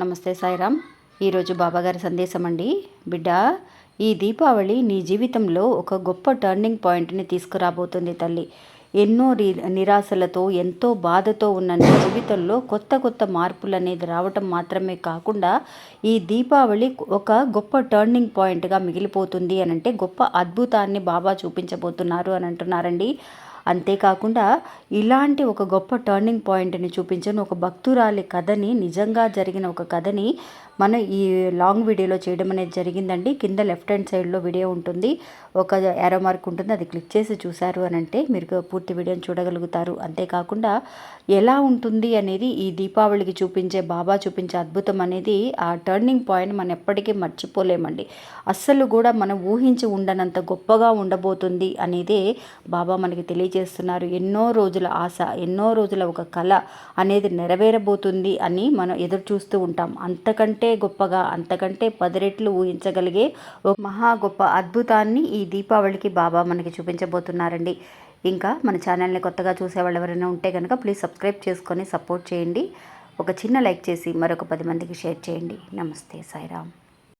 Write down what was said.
నమస్తే సాయిరామ్. ఈరోజు బాబాగారి సందేశం అండి. బిడ్డ ఈ దీపావళి నీ జీవితంలో ఒక గొప్ప టర్నింగ్ పాయింట్ని తీసుకురాబోతుంది తల్లి. ఎన్నో రి నిరాశలతో ఎంతో బాధతో ఉన్న నీ జీవితంలో కొత్త కొత్త మార్పులు అనేది రావటం మాత్రమే కాకుండా ఈ దీపావళి ఒక గొప్ప టర్నింగ్ పాయింట్గా మిగిలిపోతుంది అని అంటే గొప్ప అద్భుతాన్ని బాబా చూపించబోతున్నారు అని అంటున్నారండి. అంతేకాకుండా ఇలాంటి ఒక గొప్ప టర్నింగ్ పాయింట్ని చూపించిన ఒక భక్తురాలి కథని నిజంగా జరిగిన ఒక కథని మనం ఈ లాంగ్ వీడియోలో చేయడం అనేది జరిగిందండి. కింద లెఫ్ట్ హ్యాండ్ సైడ్లో వీడియో ఉంటుంది. ఒక ఎరో మార్క్ ఉంటుంది. అది క్లిక్ చేసి చూశారు అని అంటే మీరు పూర్తి వీడియోని చూడగలుగుతారు. అంతేకాకుండా ఎలా ఉంటుంది అనేది ఈ దీపావళికి చూపించే బాబా చూపించే అద్భుతం అనేది ఆ టర్నింగ్ పాయింట్ మనం ఎప్పటికీ మర్చిపోలేమండి. అస్సలు కూడా మనం ఊహించి ఉండనంత గొప్పగా ఉండబోతుంది అనేదే బాబా మనకి తెలియజేస్తున్నారు. ఎన్నో రోజుల ఆశ ఎన్నో రోజుల ఒక కళ అనేది నెరవేరబోతుంది అని మనం ఎదురు చూస్తూ ఉంటాం. అంతకంటే గొప్పగా అంతకంటే పది రెట్లు ఊహించగలిగే ఒక మహా గొప్ప అద్భుతాన్ని ఈ దీపావళికి బాబా మనకి చూపించబోతున్నారండి. ఇంకా మన ఛానల్ని కొత్తగా చూసేవాళ్ళు ఎవరైనా ఉంటే కనుక ప్లీజ్ సబ్స్క్రైబ్ చేసుకొని సపోర్ట్ చేయండి. ఒక చిన్న లైక్ చేసి మరొక పది మందికి షేర్ చేయండి. నమస్తే సాయిరామ్.